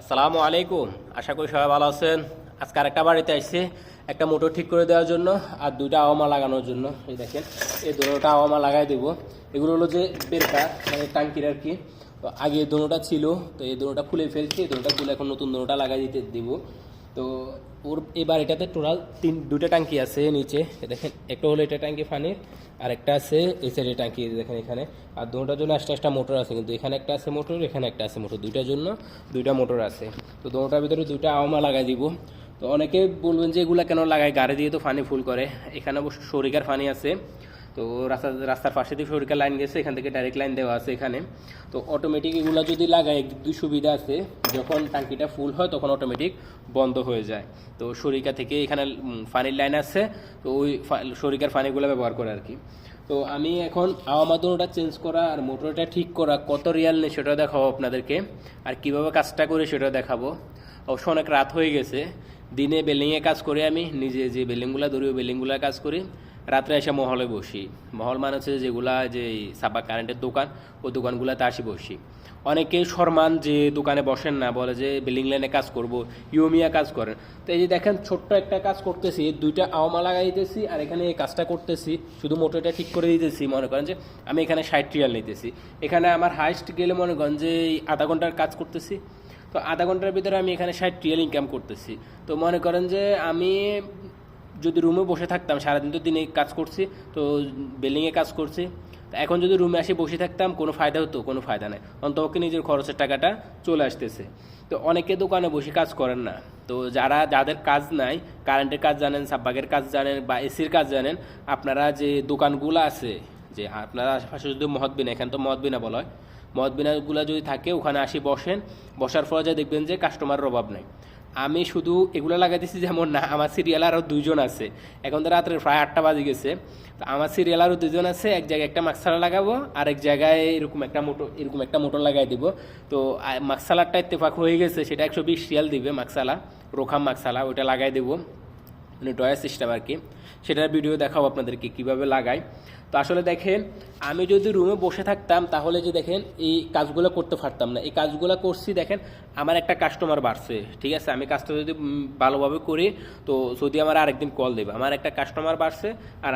আসসালামু আলাইকুম। আশা করি সবাই ভালো আছেন। আজকে আরেকটা বাড়িতে আসছি। একটা মোটর ঠিক করে দেওয়ার জন্য আর দুইটা আওয়ামা লাগানোর জন্য। এই দেখেন, এই দুটোটা আওয়ামা লাগাই দেবো। এগুলো হলো যে বেরকা মানে টাঙ্কির আর কি। তো আগে দুটোটা ছিল, তো এই দুটোটা খুলে ফেলছি। এই দুটোটা খুলে এখন নতুন দুটোটা লাগাই দিতে দিব। তো ওর এবার এটাতে টোটাল তিন দুটো ট্যাঙ্কি আছে নিচে। দেখেন, একটা হলো এটা ট্যাঙ্কি ফানির আর একটা আছে এই সাইডে ট্যাঙ্কি দেখেন এখানে। আর দুটার জন্য একটা একটা মোটর আছে, কিন্তু এখানে একটা আছে মোটর, এখানে একটা আছে মোটর। দুইটার জন্য দুইটা মোটর আছে। তো দুটার ভিতরে দুইটা আওমা লাগাই দিব। তো অনেকে বলবেন যে এগুলা কেন লাগায়? গাড়ি দিয়ে তো পানি ফুল করে। এখানে অবশ্য সরিকার পানি আছে। তো রাস্তা, রাস্তার পাশে দিয়ে সরকার লাইন গেছে, এখান থেকে ডাইরেক্ট লাইন দেওয়া আছে এখানে। তো অটোমেটিক এগুলো যদি লাগায় দুই সুবিধা আছে, যখন টাঙ্কিটা ফুল হয়, তখন অটোমেটিক বন্ধ হয়ে যায়। তো সরিকা থেকে এখানে ফানির লাইন আছে, তো ওই সরিকার পানিগুলো ব্যবহার করে আর কি। তো আমি এখন আওয়া মাদুরটা চেঞ্জ করা আর মোটরটা ঠিক করা কত রিয়াল নেই সেটা দেখাবো আপনাদেরকে। আর কীভাবে কাজটা করে সেটা দেখাবো। অবশ্য অনেক রাত হয়ে গেছে। দিনে বিল্ডিংয়ে কাজ করি আমি, নিজে যে বিল্ডিংগুলো ধরি ওই বিল্ডিংগুলো কাজ করি রাত্রে এসে মহলে বসি। মহল মানে হচ্ছে যেগুলা যে সাবা কারেন্টের দোকান, ওই দোকানগুলোতে আসি বসি। অনেকে শর্মান যে দোকানে বসেন না, বলে যে বিল্ডিং লাইনে কাজ করব, ইউমিয়া কাজ করেন। তো এই যে দেখেন, ছোট্ট একটা কাজ করতেছি, দুইটা আওমা লাগাই দিতেছি আর এখানে এই কাজটা করতেছি, শুধু মোটরটা ঠিক করে দিতেছি, মনে করেন যে আমি এখানে ষাট রিয়াল নিতেছি। এখানে আমার হাইস্ট গেলে মনে করেন যে এই আধা ঘণ্টার কাজ করতেছি। তো আধা ঘণ্টার ভিতরে আমি এখানে ষাট রিয়াল ইনকাম করতেছি। তো মনে করেন যে আমি যদি রুমে বসে থাকতাম, সারাদিন তো দিনে কাজ করছি, তো বিল্ডিংয়ে কাজ করছি। এখন যদি রুমে আসে, বসে থাকতাম, কোনো ফায়দা হতো? কোনো ফায়দা নেই। অন্তপক্ষে নিজের খরচের টাকাটা চলে আসতেছে। তো অনেকে দোকানে বসে কাজ করেন না। তো যারা, যাদের কাজ নাই কারেন্টের কাজ জানেন, সাব্বাগের কাজ জানেন, বা এসির কাজ জানেন, আপনারা যে দোকানগুলো আছে, যে আপনারা আশেপাশে যদি মহৎবিনা, এখানে তো মহৎবিনা বলা হয় মদবিনাগুলো যদি থাকে, ওখানে আসি বসেন, বসার পর যা দেখবেন যে কাস্টমারের অভাব নাই। আমি শুধু এগুলো লাগাইতেছি যেমন না, আমার সিরিয়াল আরও দুজন আছে। এখন তো রাত্রে প্রায় আটটা বাজে গেছে। তো আমার সিরিয়াল আরও দুজন আছে, এক জায়গায় একটা মাক্সালা লাগাবো, আর এক জায়গায় এরকম একটা মোটর এরকম একটা মোটর লাগাই দিব। তো মাকসালারটা ইত্তেফাক হয়ে গেছে, সেটা একশো বিশ রিয়াল দিবে মাক্সালা, রোখাম মাক্সালা, ওইটা লাগাই দেবো। মানে ডয়ার সিস্টেম আর কি, সেটার ভিডিও দেখাও আপনাদেরকে কীভাবে লাগাই। তো আসলে দেখেন, আমি যদি রুমে বসে থাকতাম, তাহলে যে দেখেন, এই কাজগুলো করতে পারতাম না। এই কাজগুলো করছি, দেখেন, আমার একটা কাস্টমার বাড়ছে, ঠিক আছে? আমি কাজটা যদি ভালোভাবে করি, তো যদি আমার আরেকদিন কল দেবে। আমার একটা কাস্টমার বাড়ছে আর